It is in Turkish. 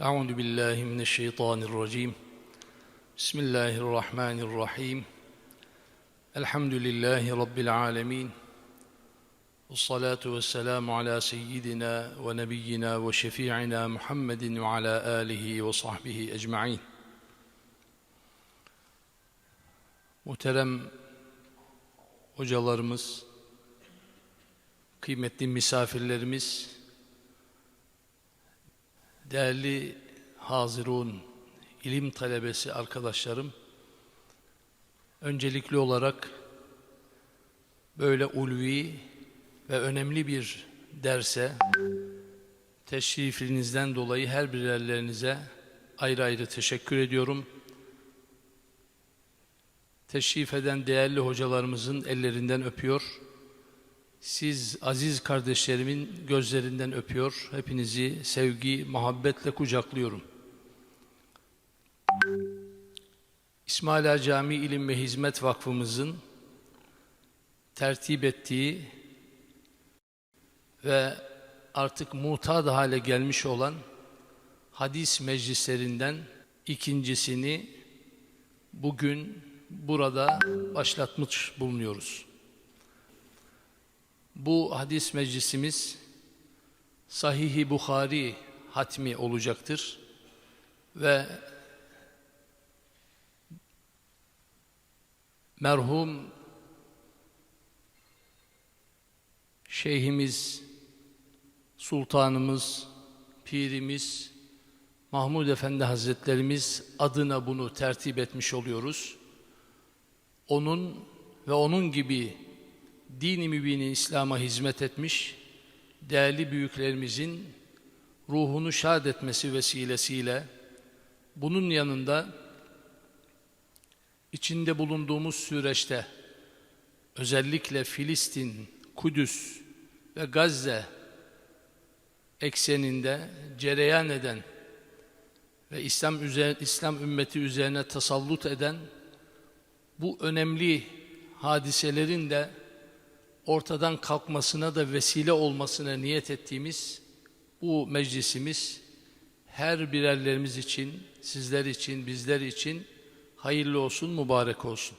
أعوذ بالله من الشيطان الرجيم بسم الله الرحمن الرحيم الحمد لله رب العالمين والصلاة والسلام على سيدنا ونبينا وشفيعنا محمد وعلى آله وصحبه أجمعين Muhterem hocalarımız, kıymetli misafirlerimiz, değerli hazirun, ilim talebesi arkadaşlarım, öncelikli olarak böyle ulvi ve önemli bir derse teşrifinizden dolayı her birerlerinize ayrı ayrı teşekkür ediyorum. Teşrif eden değerli hocalarımızın ellerinden öpüyor. Siz aziz kardeşlerimin gözlerinden öpüyor. Hepinizi sevgi, muhabbetle kucaklıyorum. İsmaila Cami İlim ve Hizmet Vakfımızın tertip ettiği ve artık muhtad hale gelmiş olan hadis meclislerinden ikincisini bugün burada başlatmış bulunuyoruz. Bu hadis meclisimiz Sahih-i Bukhari hatmi olacaktır ve merhum şeyhimiz, sultanımız, pirimiz, Mahmud Efendi Hazretlerimiz adına bunu tertip etmiş oluyoruz. Onun ve onun gibi dini mübini İslam'a hizmet etmiş değerli büyüklerimizin ruhunu şad etmesi vesilesiyle bunun yanında içinde bulunduğumuz süreçte özellikle Filistin, Kudüs ve Gazze ekseninde cereyan eden ve İslam İslam ümmeti üzerine tasallut eden bu önemli hadiselerin de ortadan kalkmasına da vesile olmasına niyet ettiğimiz bu meclisimiz her birerlerimiz için, sizler için, bizler için hayırlı olsun, mübarek olsun.